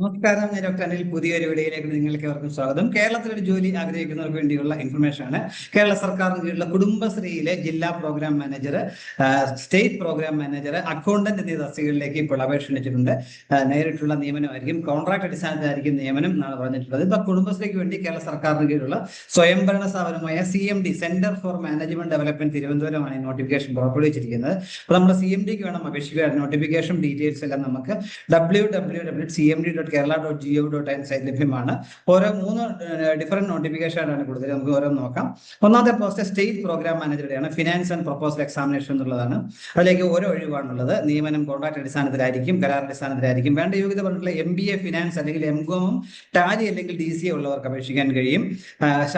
നമസ്കാരം ഞാൻ പുതിയൊരു വീഡിയോയിലേക്ക് നിങ്ങൾക്ക് അവർക്കും സ്വാഗതം. കേരളത്തിൽ ഒരു ജോലി ആഗ്രഹിക്കുന്നവർക്ക് വേണ്ടിയുള്ള ഇൻഫർമേഷൻ ആണ്. കേരള സർക്കാരിന് കീഴിലുള്ള കുടുംബശ്രീയിലെ ജില്ലാ programme manager state programme manager accountant എന്നീ തസ്തികകളിലേക്ക് ഇപ്പോൾ അപേക്ഷ ക്ഷണിച്ചിട്ടുണ്ട്. നേരിട്ടുള്ള നിയമനമായിരിക്കും കോൺട്രാക്ട് അടിസ്ഥാനത്തിലായിരിക്കും നിയമനം എന്നാണ് പറഞ്ഞിട്ടുള്ളത്. ഇപ്പൊ കുടുംബശ്രീക്ക് വേണ്ടി കേരള സർക്കാരിന് കീഴിലുള്ള സ്വയംഭരണ സ്ഥാപനമായ C M D centre for management development തിരുവനന്തപുരമാണ് ഈ നോട്ടിഫിക്കേഷൻ പുറപ്പെടുവിച്ചിരിക്കുന്നത്. അപ്പൊ നമ്മുടെ സി എം ഡിക്ക് വേണം അപേക്ഷിക്കുക നോട്ടിഫിക്കേഷൻ ഡീറ്റെയിൽസ് എല്ലാം നമുക്ക് W W W C M D dot Kerala dot G O dot in ലഭ്യമാണ്. ഓരോ മൂന്ന് ഡിഫറെന്റ് നോട്ടിഫിക്കേഷൻ ആണ് കൂടുതൽ. നമുക്ക് ഓരോ നോക്കാം. ഒന്നാമത്തെ പോസ്റ്റ് സ്റ്റേറ്റ് പ്രോഗ്രാം മാനേജറുടെയാണ് ഫിനാൻസ് ആൻഡ് പ്രൊപ്പോസൽ എക്സാമിനേഷൻ എന്നുള്ളതാണ്. അതിലേക്ക് ഓരോ ഒഴിവാണുള്ളത്. നിയമനം കോൺട്രാക്ട് അടിസ്ഥാനത്തിലായിരിക്കും കരാർ അടിസ്ഥാനത്തിലായിരിക്കും. വേണ്ട യോഗ്യത പറഞ്ഞിട്ടുള്ള എം ബി എ ഫിനാൻസ് അല്ലെങ്കിൽ എം കോമും ടാലി അല്ലെങ്കിൽ ഡി സി ഉള്ളവർക്ക് അപേക്ഷിക്കാൻ കഴിയും.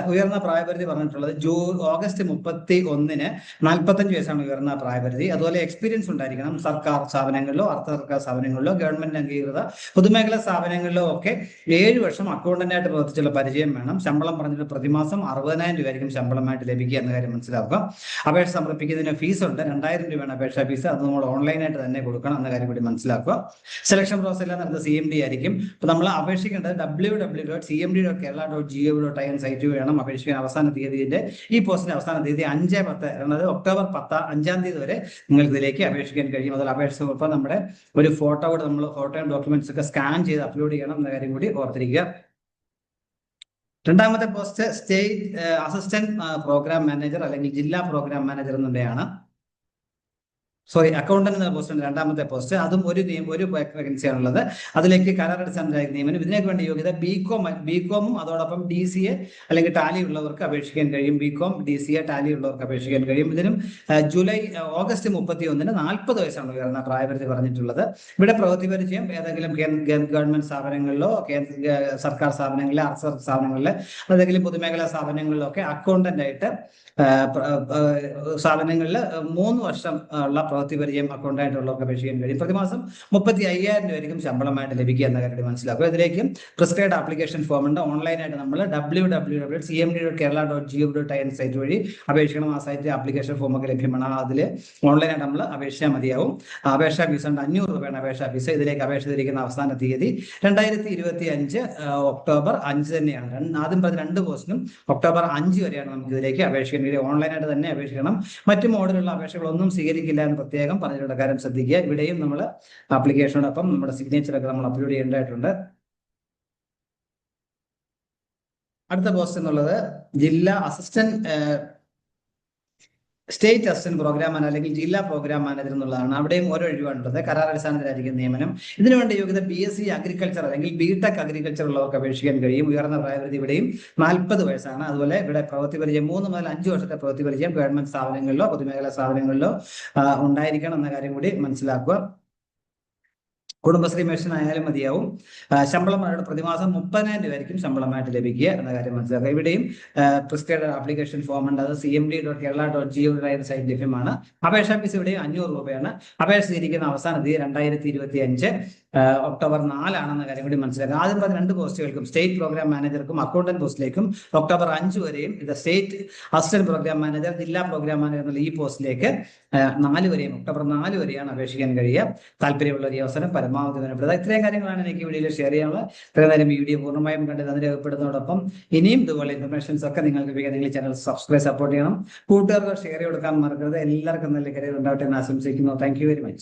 ഉയർന്ന പ്രായപരിധി പറഞ്ഞിട്ടുള്ളത് ജൂ ഓഗസ്റ്റ് മുപ്പത്തി ഒന്നിന് നാൽപ്പത്തഞ്ച് വയസ്സാണ് ഉയർന്ന പ്രായപരിധി. അതുപോലെ എക്സ്പീരിയൻസ് ഉണ്ടായിരിക്കണം. സർക്കാർ സ്ഥാപനങ്ങളിലോ അർദ്ധ സർക്കാർ സ്ഥാപനങ്ങളിലോ ഗവൺമെന്റ് അംഗീകൃത പൊതുമേഖലാ സ്ഥാപനങ്ങളിലോ ഒക്കെ ഏഴ് വർഷം അക്കൗണ്ടന്റായിട്ട് പ്രവർത്തിച്ചുള്ള പരിചയം വേണം. ശമ്പളം പറഞ്ഞിട്ട് പ്രതിമാസം അറുപതിനായിരം രൂപയായിരിക്കും ശമ്പളമായിട്ട് ലഭിക്കുക എന്ന കാര്യം മനസ്സിലാക്കുക. അപേക്ഷ സമർപ്പിക്കുന്നതിന് ഫീസ് ഉണ്ട്. രണ്ടായിരം രൂപയാണ് അപേക്ഷാ ഫീസ് അത് നമ്മൾ ഓൺലൈനായിട്ട് തന്നെ കൊടുക്കണം എന്ന കാര്യം കൂടി മനസ്സിലാക്കുക. സെലക്ഷൻ പ്രോസസ് എല്ലാം നടത്തുന്നത് സി എം ഡി ആയിരിക്കും. അപ്പൊ നമ്മൾ അപേക്ഷിക്കേണ്ടത് W W dot C M D dot Kerala dot G O dot I N site വേണം അപേക്ഷിക്കാൻ അവസാന തീയതിന്റെ ഈ പോസ്റ്റിന്റെ അവസാന തീയതി അഞ്ച് പത്ത് അതായത് ഒക്ടോബർ പത്ത് അഞ്ചാം തീയതി വരെ നിങ്ങൾക്ക് ഇതിലേക്ക് അപേക്ഷിക്കാൻ കഴിയും. അതിൽ അപേക്ഷ നമ്മുടെ ഒരു ഫോട്ടോ കൂടെ നമ്മൾ ഫോട്ടോയും ഡോക്യുമെന്റ്സ് ഒക്കെ സ്കാൻ ചെയ്ത് അപ്ലോഡ് ചെയ്യണം എന്ന കാര്യം കൂടി ഓർത്തിരിക്കുക. രണ്ടാമത്തെ post state assistant programme manager അല്ലെങ്കിൽ ജില്ലാ പ്രോഗ്രാം മാനേജർ എന്നുള്ളതാണ് സോറി അക്കൗണ്ടന്റ് എന്ന പോസ്റ്റ് രണ്ടാമത്തെ പോസ്റ്റ് അതും ഒരു ഒരു വേക്കൻസി ആണുള്ളത്. അതിലേക്ക് കരാർ അടിസ്ഥാനത്തിലായ നിയമനം. ഇതിനേക്ക് വേണ്ടി യോഗ്യത ബി കോം ബി കോമും അതോടൊപ്പം ഡി സി എ അല്ലെങ്കിൽ ടാലി ഉള്ളവർക്ക് അപേക്ഷിക്കാൻ കഴിയും. B com D C A Tally ഉള്ളവർക്ക് അപേക്ഷിക്കാൻ കഴിയും. ഇതിനും ജൂലൈ ഓഗസ്റ്റ് മുപ്പത്തി ഒന്നിന് നാൽപ്പത് വയസ്സാണ് ഉയർന്ന പ്രായപരിധി പറഞ്ഞിട്ടുള്ളത്. ഇവിടെ പ്രവൃത്തി പരിചയം ഏതെങ്കിലും ഗവൺമെന്റ് സ്ഥാപനങ്ങളിലോ കേന്ദ്ര സർക്കാർ സ്ഥാപനങ്ങളിലെ സർക്കാർ സ്ഥാപനങ്ങളിലെ ഏതെങ്കിലും പൊതുമേഖലാ സ്ഥാപനങ്ങളിലോ ഒക്കെ അക്കൗണ്ടന്റ് ആയിട്ട് സ്ഥാപനങ്ങളിൽ മൂന്ന് വർഷം ഉള്ള പ്രവൃത്തി പരിചയം അക്കൗണ്ടായിട്ടുള്ളവർക്ക് അപേക്ഷിക്കാൻ കഴിയും പ്രതിമാസം മുപ്പത്തി അയ്യായിരം രൂപയായിരിക്കും ശമ്പളമായിട്ട് ലഭിക്കുക എന്ന കാര്യം മനസ്സിലാക്കുക. ഇതിലേക്ക് പ്രിസ്ക്രൈഡ് ആപ്ലിക്കേഷൻ ഫോം ഉണ്ട്. ഓൺലൈനായിട്ട് നമ്മൾ W W W C M D dot Kerala dot G dot I N site വഴി അപേക്ഷിക്കണം ആ സൈറ്റ് ആപ്ലിക്കേഷൻ ഫോം ഒക്കെ ലഭ്യമാണ്. അതിൽ ഓൺലൈനായിട്ട് നമ്മൾ അപേക്ഷിച്ചാൽ മതിയാവും. അപേക്ഷാ ഫീസ് ഉണ്ട്. അഞ്ഞൂറ് രൂപയാണ് അപേക്ഷാ ഫീസ് ഇതിലേക്ക് അപേക്ഷ തിരിക്കുന്ന അവസാന തീയതി രണ്ടായിരത്തി ഇരുപത്തി അഞ്ച് ഒക്ടോബർ അഞ്ച് തന്നെയാണ്. ആദ്യം പറഞ്ഞ രണ്ട് പോസ്റ്റിനും ഒക്ടോബർ അഞ്ച് വരെയാണ് നമുക്ക് ഇതിലേക്ക് അപേക്ഷിക്കേണ്ടത് ഓൺലൈനായിട്ട് തന്നെ അപേക്ഷിക്കണം. മറ്റു മോഡലുള്ള അപേക്ഷകളൊന്നും സ്വീകരിക്കില്ല എന്ന് പ്രത്യേകം പറഞ്ഞിട്ടുണ്ട്. കാര്യം ശ്രദ്ധിക്കുക. ഇവിടെയും നമ്മൾ ആപ്ലിക്കേഷനോടൊപ്പം നമ്മുടെ സിഗ്നേച്ചർ ഒക്കെ നമ്മൾ അപ്ലോഡ് ചെയ്യേണ്ടതായിട്ടുണ്ട്. അടുത്ത പോസ്റ്റ് എന്നുള്ളത് ജില്ലാ assistant state assistant programme manager അല്ലെങ്കിൽ ജില്ലാ പ്രോഗ്രാം മാനേജർ എന്നുള്ളതാണ് അവിടെയും ഓരോ ഒഴിവാണുള്ളത്. കരാർ അടിസ്ഥാനത്തിലായിരിക്കും നിയമനം. ഇതിനുവേണ്ടി യോഗ്യത ബി എസ് സി അഗ്രികൾച്ചർ അല്ലെങ്കിൽ ബി ടെക് അഗ്രികൾച്ചർ ഉള്ളവർക്ക് അപേക്ഷിക്കാൻ കഴിയും. ഉയർന്ന പ്രായപരിധി ഇവിടെയും നാൽപ്പത് വയസ്സാണ്. അതുപോലെ ഇവിടെ പ്രവൃത്തി പരിചയം മൂന്ന് മുതൽ അഞ്ച് വർഷത്തെ പ്രവൃത്തി പരിചയം ഗവൺമെന്റ് സ്ഥാപനങ്ങളിലോ പൊതുമേഖലാ സ്ഥാപനങ്ങളിലോ ഉണ്ടായിരിക്കണം എന്ന കാര്യം കൂടി മനസ്സിലാക്കുക. കുടുംബശ്രീ മെഷൻ ആയാലും മതിയാവും. ശമ്പളം അവരുടെ പ്രതിമാസം മുപ്പതിനായിരം രൂപയായിരിക്കും ശമ്പളമായിട്ട് ലഭിക്കുക എന്ന കാര്യം മനസ്സിലാക്കുക. ഇവിടെയും പ്രിസ്ക്രൈബ് ആപ്ലിക്കേഷൻ ഫോം ഉണ്ട്. അത് C M D dot Kerala dot G O site ലഭ്യമാണ് അപേക്ഷാ ഫീസ് ഇവിടെയും അഞ്ഞൂറ് രൂപയാണ്. അപേക്ഷ സ്വീകരിക്കുന്ന അവസാന തീയതി രണ്ടായിരത്തി ഇരുപത്തി അഞ്ച് ഒക്ടോബർ നാലാണെന്ന കാര്യം കൂടി മനസ്സിലാക്കുക. ആദ്യം പറഞ്ഞ രണ്ട് പോസ്റ്റുകൾക്കും സ്റ്റേറ്റ് പ്രോഗ്രാം മാനേജർക്കും അക്കൗണ്ടന്റ് പോസ്റ്റിലേക്കും ഒക്ടോബർ അഞ്ച് വരെയും ഇത് സ്റ്റേറ്റ് അസിസ്റ്റന്റ് പ്രോഗ്രാം മാനേജർ ജില്ലാ പ്രോഗ്രാം മാനേജർ എന്നുള്ള ഈ പോസ്റ്റിലേക്ക് നാല് വരെയും ഒക്ടോബർ നാല് വരെയാണ് അപേക്ഷിക്കാൻ കഴിയുക. താല്പര്യമുള്ള ഒരു അവസരം ബന്ധപ്പെടുക ഇത്രയും കാര്യങ്ങളാണ് എനിക്ക് വീഡിയോയിൽ ഷെയർ ചെയ്യാനുള്ളത്. ഇത്രയും നേരം വീഡിയോ പൂർണമായും കണ്ട് നന്ദി രേഖപ്പെടുന്നതോടൊപ്പം ഇനിയും ഇതുപോലെ ഇൻഫർമേഷൻസ് ഒക്കെ നിങ്ങൾക്ക് ലഭിക്കാൻ നിങ്ങൾ ചാനൽ സബ്സ്ക്രൈബ് സപ്പോർട്ട് ചെയ്യണം. കൂട്ടുകാർക്ക് ഷെയർ കൊടുക്കാൻ മറക്കരുത്. എല്ലാവർക്കും നല്ല കരിയർ ഉണ്ടാവട്ടെ എന്ന് ആശംസിക്കുന്നു. Thank very much